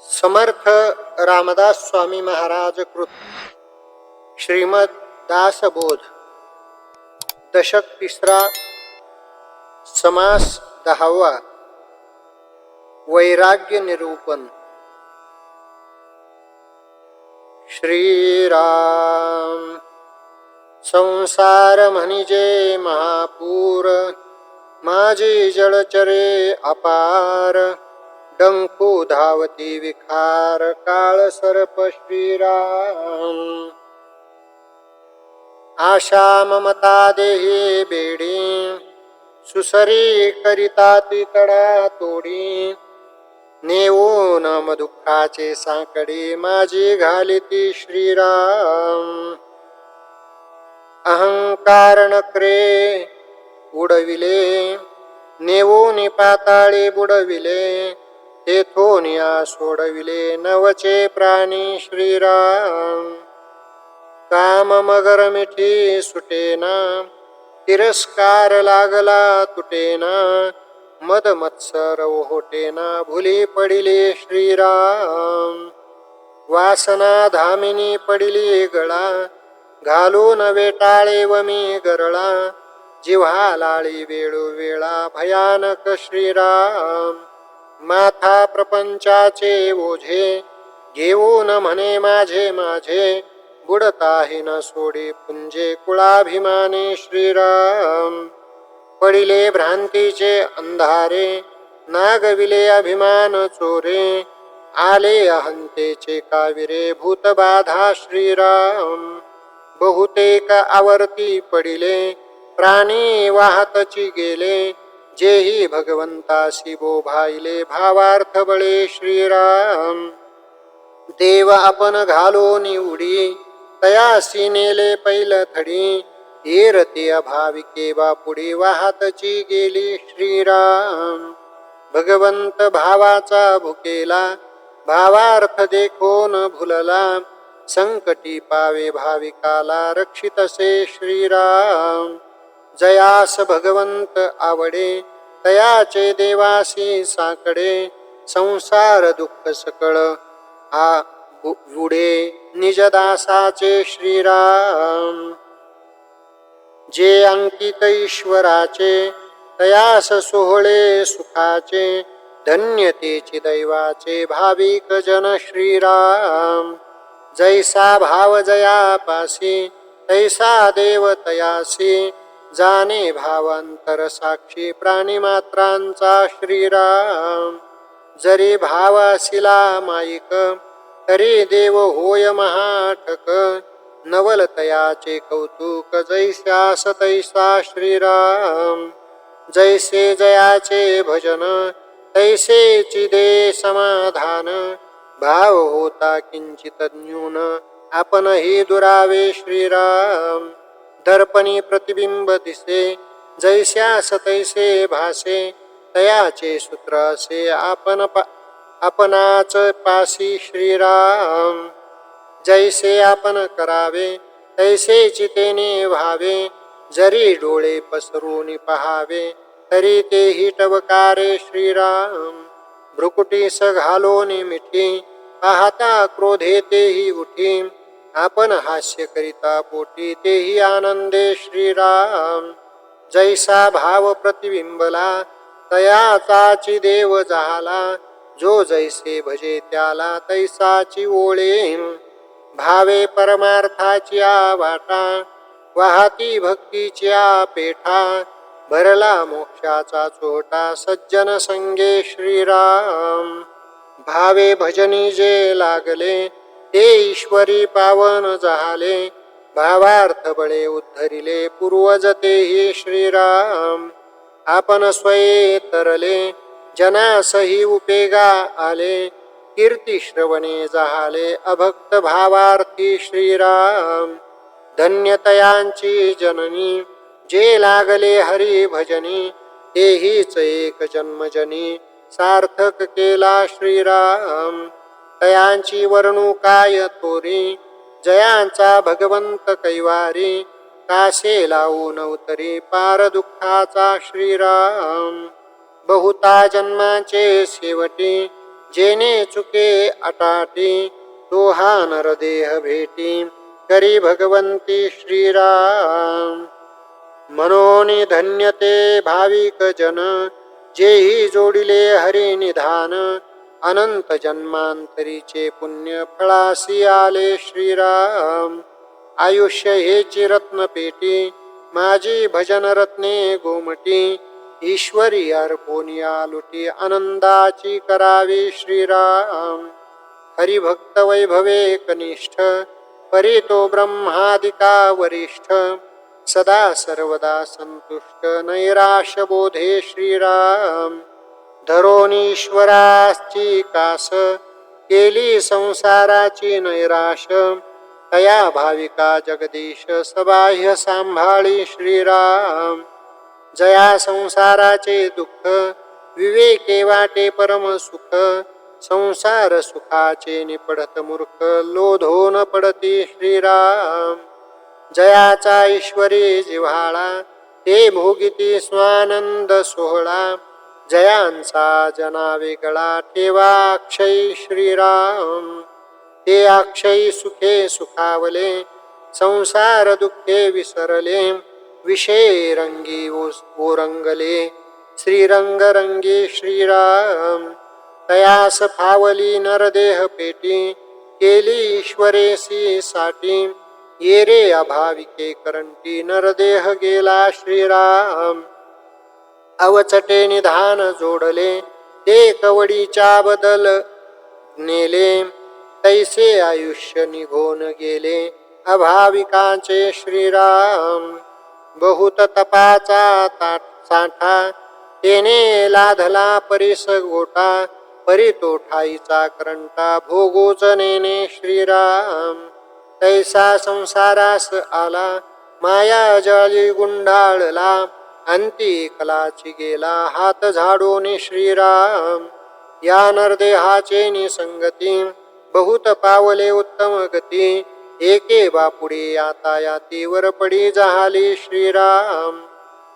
समर्थ रामदास स्वामी महाराज कृत। श्रीमद दासबोध। दशक तिसरा। समास दहावा। वैराग्य निरूपण। श्रीराम। संसार म्हणजे महापूर। माझी जळचरे अपार। डंकू धावती विखार काळ सर्प श्रीराम। आशा ममता देही बेडी सुसरी करिता ती तडा। तोडी नेऊन मधुखाचे सांकडी माझी घालिती श्रीराम। अहंकार नकरे उडविले नेऊन पाताळी बुडविले तेथून या सोडविले नवचे प्राणी श्रीराम. काम मगर मिठी सुटेना तिरस्कार लागला तुटेना मद मत्सर होटेना भुली पडिली श्रीराम. वासना धामिनी पडिली गळा घालून वेटाळे व मी गरळा जिव्हा लाळी वेळोवेळा भयानक श्रीराम. माथा प्रपंचाचे ओझे घेऊन म्हणे माझे माझे बुडताही न सोडे पुंजे कुळाभिमाने श्रीराम. पडिले भ्रांतीचे अंधारे नागविले अभिमान चोरे आले अहंतेचे काविरे भूतबाधा श्रीराम. बहुतेक आवर्ती पडिले प्राणी वाहतची गेले जेही शिवो भाईले भावार्थ बळे श्रीराम. देव आपण घालो निवडी तयासी नेले पैल थडी. एरती अभाविके बापुडी वाहतची गेली श्रीराम. भगवंत भावाचा भुकेला भावार्थ देखोन भुलला. संकटी पावे भाविकाला रक्षितसे श्रीराम. जयास भगवंत आवडे तयाचे देवासी साकडे संसार दुःख सकळ. आ बुडे निजदासाचे श्रीराम. जे अंकित ईश्वराचे तयास सोहळे सुखाचे धन्यतेचे दैवाचे भाविक जन श्रीराम. जैसा भाव जयापासी तैसा देव तयासी जाणे भावांतर साक्षी प्राणीमात्रांचा श्रीराम. जरी भाव असिला माईक तरी देव होय महाटक. नवल तयाचे कौतुक जैसास तैसा श्रीराम. जैसे जयाचे भजन तैसे दे समाधान. भाव होता किंचित न्यून आपण ही दुरावे श्रीराम. दर्पणी प्रतिबिंब दिसे जैस्यास तैसे भासे तयाचे सूत्र असे आपण पा आपणाच पासी श्रीराम। जैसे आपण करावे तैसे चितेने व्हावे जरी डोळे पसरून पहावे तरी तेही टवकारे श्रीराम। भ्रुकुटीस घालोनी मिठी पाहता क्रोधे तेही उठी आपण हास्य करिता पोटी तेही आनंदे श्रीराम. जैसा भाव प्रतिबिंबला तयाचाची देव झाला जो जैसे भजे त्याला तैसाची ओळे भावे परमार्थाची वाटा वाहती भक्तीची पेठा भरला मोक्षाचा चोटा सज्जन संगे श्रीराम. भावे भजनी जे लागले ते ईश्वरी पावन झाले भावार्थ बळे उद्धरिले पूर्वज तेही श्रीराम. आपण स्वये तरले जनासही उपेगा आले कीर्ती श्रवणे जाहाले अभक्त भावार्थी श्रीराम. धन्यतयांची जननी जे लागले हरी भजनी तेहीच एक जन्मजनी सार्थक केला श्रीराम. तयांची वर्णू काय थोरी जयांचा भगवंत कैवारी? कासे लावून नवतरी पार दुःखाचा श्रीराम. बहुता जन्माचे शेवटी जेने चुके अटाटी तो हा नरदेह भेटी करी भगवंती श्रीराम. मनोनि धन्यते भाविक जन जेही जोडिले हरी निधान अनंत जन्मांतरीचे पुण्य फळासी आले श्रीराम. आयुष्य हेची रत्न पेटी माझी भजन रत्ने गोमटी ईश्वरी अर्पोनिया लुटी आनंदाची करावी श्रीराम. हरिभक्त वैभवे कनिष्ठ परितो ब्रह्मादिका वरिष्ठ सदा सर्वदा संतुष्ट नैराश बोधे श्रीराम. धरोनीश्वराची कास केली संसाराची नैराश. तया भाविका जगदीश सबाह्य सांभाळी श्रीराम. जया संसाराचे दुःख विवेके वाटे परम सुख. संसार सुखाचे निपडत मूर्ख लोधोन पडती श्रीराम. जयाचा ईश्वरी जिव्हाळा ते भोगिती स्वानंद सोहळा. जयांचा जना वेगळा ठेवा अक्षय श्रीराम। ते अक्षय सुखे सुखावले संसार दुःखे विसरले विषय रंगी ओस- ओरंगले श्रीरंग रंगी श्रीराम तयास फावली नरदेह पेटी केली ईश्वरेसी साठी ये रे अभाविके करंटी नरदेह गेला श्रीराम। अवचटे निधान जोडले ते कवडीच्या बदल नेले. तैसे आयुष्य निघून गेले अभाविकांचे श्रीराम. बहुत तपाचा ता- साठा तेने लाधला परिस गोटा परी करंटा भोगोच नेने श्रीराम. तैसा संसारास आला माया जळी गुंडाळला अंती कलाची गेला हात झाडून श्रीराम. या नरदेहाचे निसंगती बहुत पावले उत्तम गती. एके बापुडी आता याती पडी जहाली श्रीराम.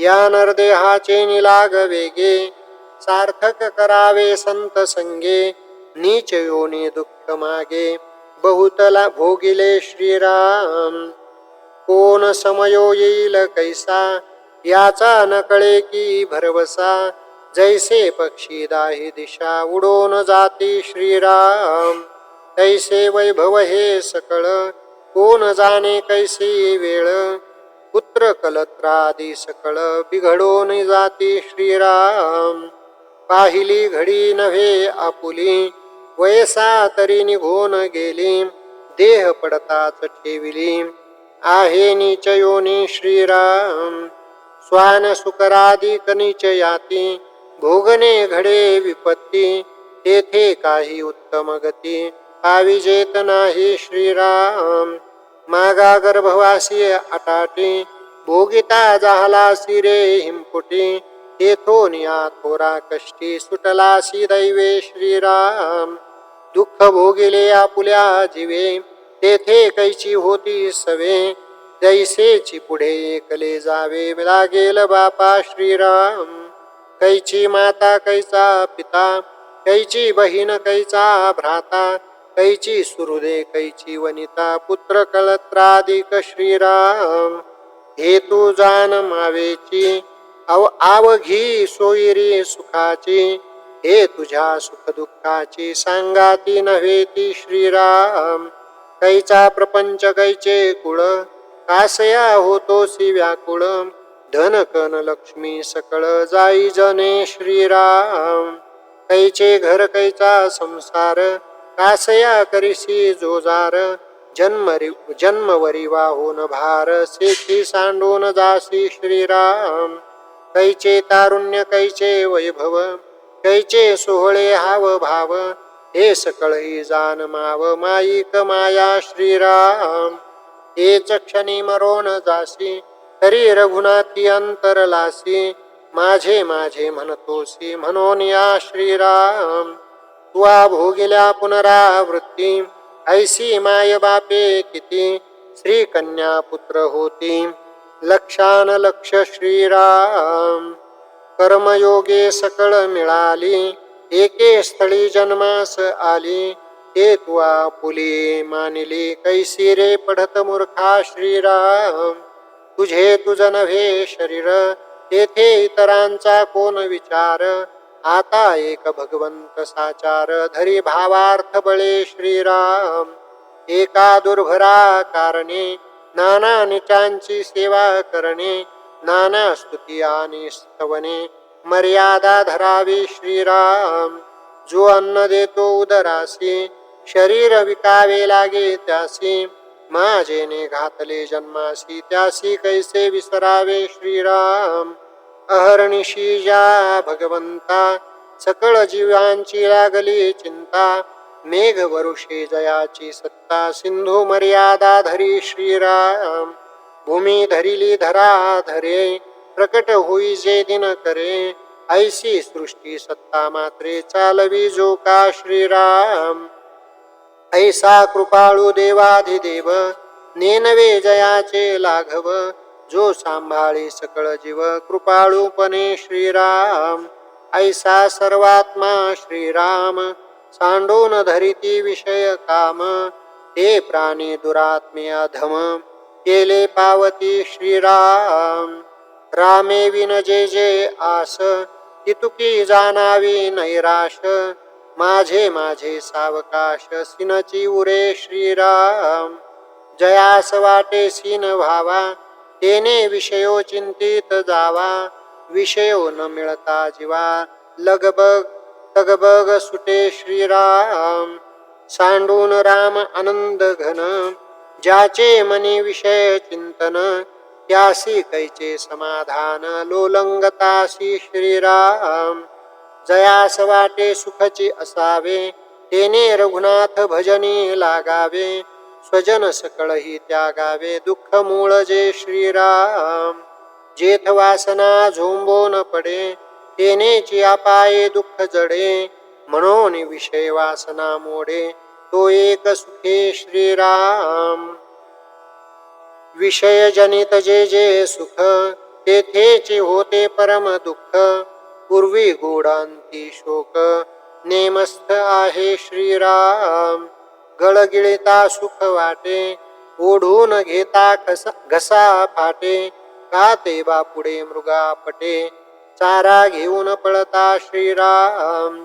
या नरदेहाचे निलाग वेगे सार्थक करावे संत संगे. नीच योनी दुःख मागे बहुतला भोगिले श्रीराम. कोण समयो येईल कैसा याचा न कळे की भरवसा जैसे पक्षी दाही दिशा उडून जाती श्रीराम. तैसे वैभव हे सकळ कोण जाणे कैसी वेळ? पुत्र कलत्रादी सकळ बिघडून जाती श्रीराम. पाहिली घडी नव्हे आपुली वयसा तरी निघून गेली देह पडताच ठेविली. आहे निचयोनी श्रीराम. स्वान सुकरादी कनिच याती भोगने घडे विपत्ती तेथे काही उत्तम गती. आविजेत नाही श्रीराम मागा गर्भवासी अटाटी भोगिता झालासी रे हिमपुटी तेथोनिया थोरा कष्टी सुटलासी दैवे श्रीराम. दुःख भोगिले आपुल्या जीवे तेथे कैची होती सवे जैसेची पुढे एकले जावे लागेल बापा श्रीराम. कैची माता कैचा पिता कैची बहीण कैचा भ्राता कैची सुहृदे कैची वनिता पुत्र कळत्रादिक श्रीराम. हे तू जान मावेची अव आवघी सोयरी सुखाची हे तुझ्या सुख दुःखाची सांगाती नव्हे ती श्रीराम. कैचा प्रपंच कैचे कुळ आसया होतोसी व्याकुळ. धन कन लक्ष्मी सकळ जाई जने श्रीराम. कैचे घर कैचा संसार कासया करिसी जोजार जन्मरी जन्मवरी वाहून भार सेखी सांडून जासी श्रीराम. कैचे तारुण्य कैचे वैभव कैचे सोहळे हाव भाव हे सकळही जान माव माईक माया श्रीराम. तेच क्षणी मरोन जासी तरी रघुनाथी अंतरलासी माझे माझे म्हणतोसी म्हणून या श्रीराम. तुवा भोगिल्या पुनरावृत्ती ऐसी माय बापे किती श्री कन्या पुत्र होती. लक्षान लक्ष श्रीराम. कर्मयोगे सकळ मिळाली एके स्थळी जन्मास आली ते तुआ पुली मानिली कैसी रे पढत मूर्खा श्रीराम? तुझे तुझ नव्हे शरीर तेथे इतरांचा कोण विचार? आता एक भगवंत साचार धरी भावार्थ बळे श्रीराम. एका दुर्भरा कारणे नाना निचांची सेवा करणे नाना स्तुती आणि स्तवने मर्यादा धरावी श्रीराम. जो अन्न देतो उदरासी शरीर विकावे लागे त्यासी. माझेने घातले जन्मासी त्यासी कैसे विसरावे श्रीराम? अहर्निशी जा भगवंता सकळ जीवांची लागली चिंता. मेघ वरुषे जयाची सत्ता सिंधू मर्यादा धरी श्रीराम. भूमी धरिली धरा धरे प्रकट होई जे दिन करे. ऐसी सृष्टी सत्ता मात्रे चालवी जो का श्रीराम? ऐसा कृपाळू देवाधिदेव नेनवे जयाचे लाघव जो सांभाळी सकळ जीव कृपाळूपणे श्रीराम. ऐसा सर्वात्मा श्रीराम सांडून धरिती विषय काम ते प्राणी दुरात्मे अधम केले पावती श्रीराम. रामे विन जे जे आस तितुकी जाणावी नैराश माझे माझे सावकाश सिनची उरे श्रीराम. जयास वाटे सिन व्हावा तेने विषयो चिंतित जावा. विषयो न मिळता जीवा लगबग तगबग सुटे श्रीराम. सांडून राम आनंद घन ज्याचे मनी विषय चिंतन त्यासी कैचे समाधान लोलंगतासी श्रीराम. जयास वाटे सुखची असावे तेने रघुनाथ भजनी लागावे स्वजन सकळही त्यागावे दुःख मूळ जे श्रीराम. जेथ वासना झोंबोन पडे तेनेची अपाये दुःख जडे म्हणून विषय वासना मोडे तो एक सुखे श्रीराम. विषय जनित जे जे सुख तेथेचे होते परम दुःख पूर्वी गोडांती शोक. नेमस्थ आहे श्रीराम. गळगिळता सुख वाटे. ओढून घेता घसा घसा फाटे. का ते बापुडे मृगा पटे. चारा घेऊन पळता श्रीराम.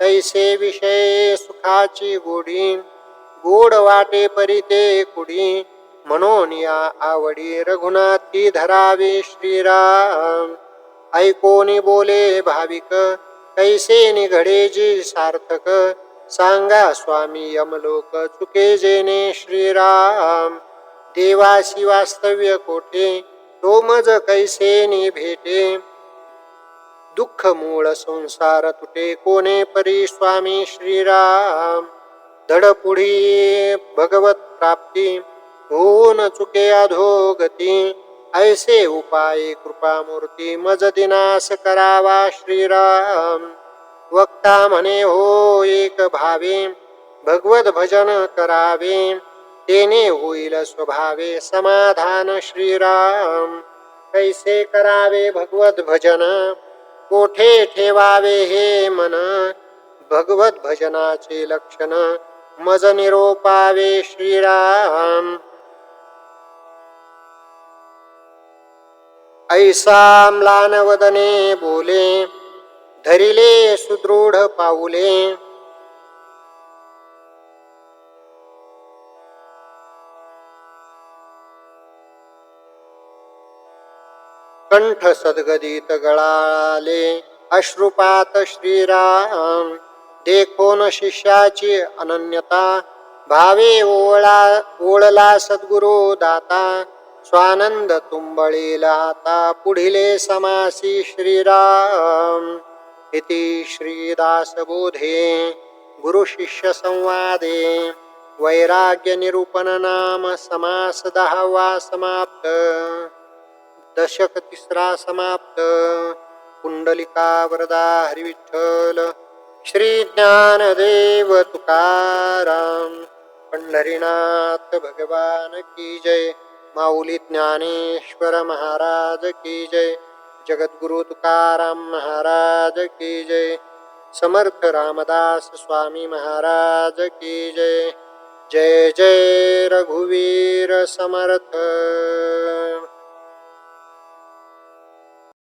तैसे विषय सुखाची गोडी. गोड वाटे परिते कुडी. म्हणून या आवडी रघुनाथी धरावे श्रीराम. ऐकोनी बोले भाविक कैसे निघडे जी सार्थक? सांगा स्वामी यमलोक चुके जेने श्रीराम? देवासी वास्तव्य कोठे? तो मज कैसे नि भेटे दुःख मूळ संसार तुटे कोणे परी स्वामी श्रीराम? धडपुढी भगवत प्राप्ती होऊन चुके अधोगती ऐसे उपाय कृपामूर्ती मज दिनास करावा श्रीराम। वक्ता म्हणे हो एक भावे भगवत भजन करावे तेने होईल स्वभावे समाधान श्रीराम। कैसे करावे भगवत भजन कोठे ठेवावे हे मन? भगवत भजनाचे लक्षण मज निरोपावे श्रीराम। ऐसा म्लानवदने बोले धरिले सुदृढ पाऊले. कंठ सद्गदित गळाले अश्रुपात श्रीराम. देखोन शिष्याची अनन्यता भावे ओळा ओळला सद्गुरु दाता. स्वानंद तुंबळीला आता पुढिले समासी श्रीराम. इति श्रीदासबोधे गुरुशिष्य संवादे वैराग्य निरूपण नाम समास दहावा समाप्त. दशक तिसरा समाप्त. कुंडलिका वरदा हरिविठ्ठल. श्री ज्ञानदेव तुकाराम. पंढरीनाथ भगवान की जय. माऊली ज्ञानेश्वर महाराज की जय। जगद्गुरु तुकाराम महाराज की जय। समर्थ रामदास स्वामी महाराज की जय। जय जय रघुवीर समर्थ।